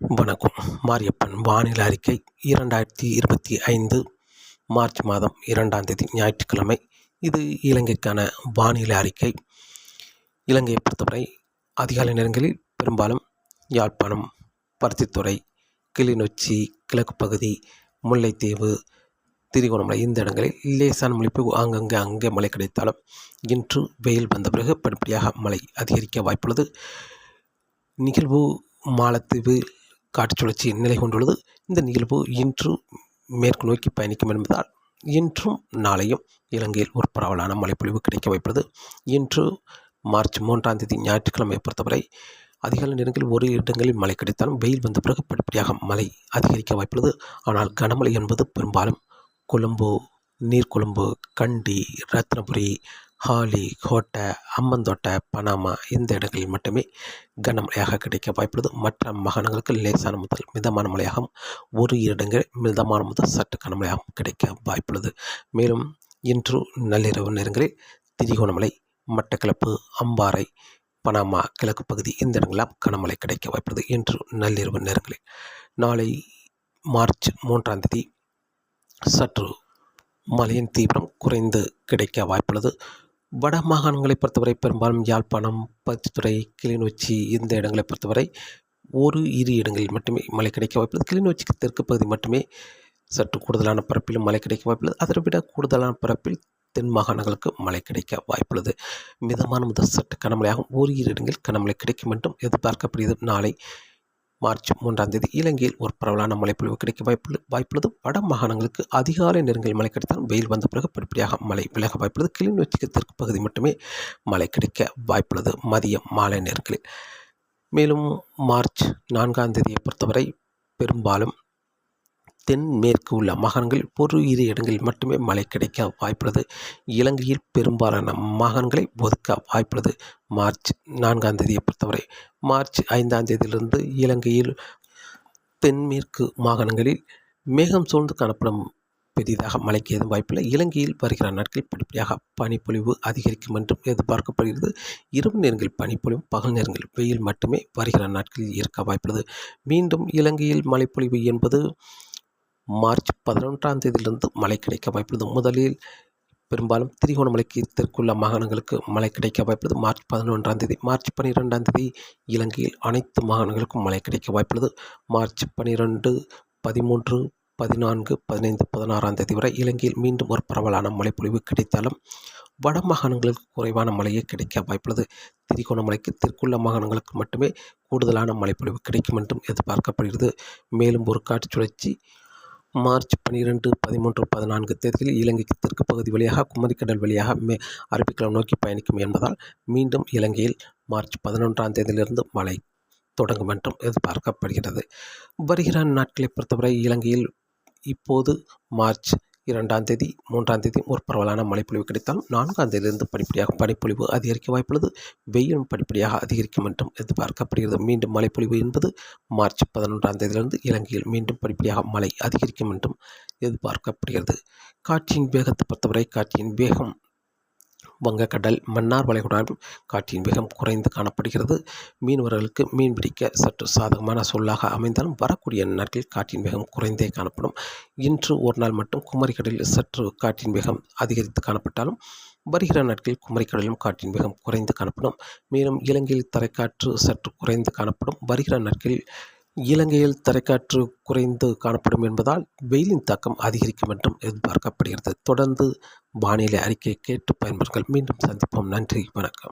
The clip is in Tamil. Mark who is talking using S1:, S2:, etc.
S1: வணக்கம். மாரியப்பன் வானிலை அறிக்கை இரண்டாயிரத்தி இருபத்தி ஐந்து மார்ச் மாதம் இரண்டாம் தேதி ஞாயிற்றுக்கிழமை. இது இலங்கைக்கான வானிலை அறிக்கை. இலங்கையை பொறுத்தவரை அதிகாலை நேரங்களில் பெரும்பாலும் யாழ்ப்பாணம் பருத்தித்துறை கிளிநொச்சி கிழக்கு பகுதி முல்லைத்தீவு திரிகோணமலை இந்த இடங்களில் லேசான மொழிப்பு ஆங்கங்கே அங்கே மழை கிடைத்தாலும் இன்று வெயில் வந்த பிறகு படிப்படியாக மழை அதிகரிக்க வாய்ப்புள்ளது. நிகழ்வு மாலத்தீவு காற்று சுழற்சி நிலை கொண்டுள்ளது. இந்த நிகழ்வு இன்று மேற்கு நோக்கி பயணிக்கும் என்பதால் இன்றும் நாளையும் இலங்கையில் ஒரு பரவலான மழைப்பொழிவு கிடைக்க வைப்பது. இன்று மார்ச் மூன்றாம் தேதி ஞாயிற்றுக்கிழமை பொறுத்தவரை அதிகாலை நேரங்களில் ஒரு இடங்களில் மழை கிடைத்தாலும் வெயில் வந்த பிறகு படிப்படியாக மழை அதிகரிக்க வாய்ப்புள்ளது. ஆனால் கனமழை என்பது பெரும்பாலும் கொழும்பு நீர்கொழும்பு கண்டி ரத்னபுரி ஹாலி கோட்டை அம்மந்தோட்டை பனாமா இந்த இடங்களில் மட்டுமே கனமழையாக கிடைக்க வாய்ப்புள்ளது. மற்ற மாகாணங்களுக்கு லேசான முதல் மிதமான மழையாகவும் ஒரு இடங்கள் மிதமான முதல் சற்று கனமழையாகவும் கிடைக்க வாய்ப்புள்ளது. மேலும் இன்று நள்ளிரவு நேரங்களில் திரிகோணமலை மட்டக்களப்பு அம்பாறை பனாமா கிழக்கு பகுதி இந்த இடங்களாம் கனமழை கிடைக்க வாய்ப்புள்ளது. இன்று நள்ளிரவு நேரங்களில் நாளை மார்ச் மூன்றாம் தேதி சற்று மழையின் தீவிரம் குறைந்து கிடைக்க வாய்ப்புள்ளது. வட மாகாணங்களை பொறுத்தவரை பெரும்பாலும் யாழ்ப்பாணம் பருத்தித்துறை கிளிநொச்சி இந்த இடங்களை பொறுத்தவரை ஒரு இரு இடங்களில் மட்டுமே மழை கிடைக்க வாய்ப்புள்ளது. கிளிநொச்சிக்கு தெற்கு பகுதி மட்டுமே சற்று கூடுதலான பரப்பிலும் மழை கிடைக்க வாய்ப்புள்ளது. அதை விட கூடுதலான பரப்பில் தென் மாகாணங்களுக்கு மழை கிடைக்க வாய்ப்புள்ளது. மிதமான முதல் சற்று கனமழையாகும் ஒரு இரு இடங்களில் கனமழை கிடைக்கும் என்றும் எதிர்பார்க்கப்படுகிறது. நாளை மார்ச் மூன்றாம் தேதி இலங்கையில் ஒரு பரவலான மழைப்பொழிவு கிடைக்க வாய்ப்புள்ள வாய்ப்புள்ளது. வட மாகாணங்களுக்கு அதிகாலை நேரங்களில் மழை கிடைத்தால் வெயில் வந்த பிறகு படிப்படியாக மழை விலக வாய்ப்புள்ளது. கிளிநொச்சிக்கு தெற்கு பகுதி மட்டுமே மழை கிடைக்க வாய்ப்புள்ளது. மதியம் மாலை நேரங்களில். மேலும் மார்ச் நான்காம் தேதியை பொறுத்தவரை பெரும்பாலும் தென்மேற்கு உள்ள மாகாணங்களில் ஒரு இரு இடங்களில் மட்டுமே மழை கிடைக்க வாய்ப்புள்ளது. இலங்கையில் பெரும்பாலான மாகாணங்களை ஒதுக்க வாய்ப்புள்ளது. மார்ச் நான்காம் தேதியை பொறுத்தவரை மார்ச் ஐந்தாம் தேதியிலிருந்து இலங்கையில் தென்மேற்கு மாகாணங்களில் மேகம் சூழ்ந்து காணப்படும் பெரிதாக மழைக்கு எதுவும் வாய்ப்பில்லை. இலங்கையில் வருகிற நாட்களில் படிப்படியாக பனிப்பொழிவு அதிகரிக்கும் என்றும் எதிர்பார்க்கப்படுகிறது. இரவு நேரங்களில் பனிப்பொழிவு பகல் நேரங்களில் வெயில் மட்டுமே வருகிற நாட்களில் இருக்க வாய்ப்புள்ளது. மீண்டும் இலங்கையில் மழைப்பொழிவு என்பது மார்ச் பதினொன்றாம் தேதியிலிருந்து மழை கிடைக்க வாய்ப்புள்ளது. முதலில் பெரும்பாலும் திரிகோணமலைக்கு தெற்குள்ள மாகாணங்களுக்கு மழை கிடைக்க வாய்ப்புள்ளது. மார்ச் பதினொன்றாம் தேதி மார்ச் பன்னிரெண்டாம் தேதி இலங்கையில் அனைத்து மாகாணங்களுக்கும் மழை கிடைக்க வாய்ப்புள்ளது. மார்ச் பன்னிரெண்டு பதிமூன்று பதினான்கு பதினைந்து பதினாறாம் தேதி வரை இலங்கையில் மீண்டும் ஒரு பரவலான மழைப்பொழிவு கிடைத்தாலும் வட மாகாணங்களுக்கு குறைவான மழையே கிடைக்க வாய்ப்புள்ளது. திரிகோணமலைக்கு தெற்குள்ள மாகாணங்களுக்கு மட்டுமே கூடுதலான மழைப்பொழிவு கிடைக்கும் என்றும் எதிர்பார்க்கப்படுகிறது. மேலும் ஒரு காற்று சுழற்சி மார்ச் பன்னிரெண்டு பதிமூன்று பதினான்கு தேதியில் இலங்கைக்கு தெற்கு பகுதி வழியாக குமரிக்கடல் வழியாக மே அரபிக்கடல் நோக்கி பயணிக்கும் என்பதால் மீண்டும் இலங்கையில் மார்ச் பதினொன்றாம் தேதியிலிருந்து மழை தொடங்கும் என்றும் எதிர்பார்க்கப்படுகிறது. வருகிற நாட்களை பொறுத்தவரை இலங்கையில் இப்போது மார்ச் இரண்டாம் தேதி மூன்றாம் தேதி ஒரு பரவலான மழைப்பொழிவு கிடைத்தாலும் நான்காம் தேதியிலிருந்து படிப்படியாக பனிப்பொழிவு அதிகரிக்க வாய்ப்புள்ளது வெயிலும் படிப்படியாக அதிகரிக்கும் என்றும் எதிர்பார்க்கப்படுகிறது. மீண்டும் மழைப்பொழிவு என்பது மார்ச் பதினொன்றாம் தேதியிலிருந்து இலங்கையில் மீண்டும் படிப்படியாக மழை அதிகரிக்கும் என்றும் எதிர்பார்க்கப்படுகிறது. காற்றின் வேகத்தை பொறுத்தவரை காற்றின் வேகம் வங்கக்கடல் மன்னார் வளைகுடாவில் காற்றின் வேகம் குறைந்து காணப்படுகிறது. மீனவர்களுக்கு மீன் பிடிக்க சற்று சாதகமான சொல்லாக அமைந்தாலும் வரக்கூடிய நாட்களில் காற்றின் வேகம் குறைந்தே காணப்படும். இன்று ஒரு நாள் மட்டும் குமரிக்கடலில் சற்று காற்றின் வேகம் அதிகரித்து காணப்பட்டாலும் வருகிற நாட்களில் குமரிக்கடலிலும் காற்றின் வேகம் குறைந்து காணப்படும். மேலும் இலங்கையில் தரைக்காற்று சற்று குறைந்து காணப்படும். வருகிற நாட்களில் இலங்கையில் தரைக்காற்று குறைந்து காணப்படும் என்பதால் வெயிலின் தாக்கம் அதிகரிக்கும் என்றும் எதிர்பார்க்கப்படுகிறது. தொடர்ந்து வானிலை அறிக்கையை கேட்டு பயன்பெறுங்கள். மீண்டும் சந்திப்போம். நன்றி. வணக்கம்.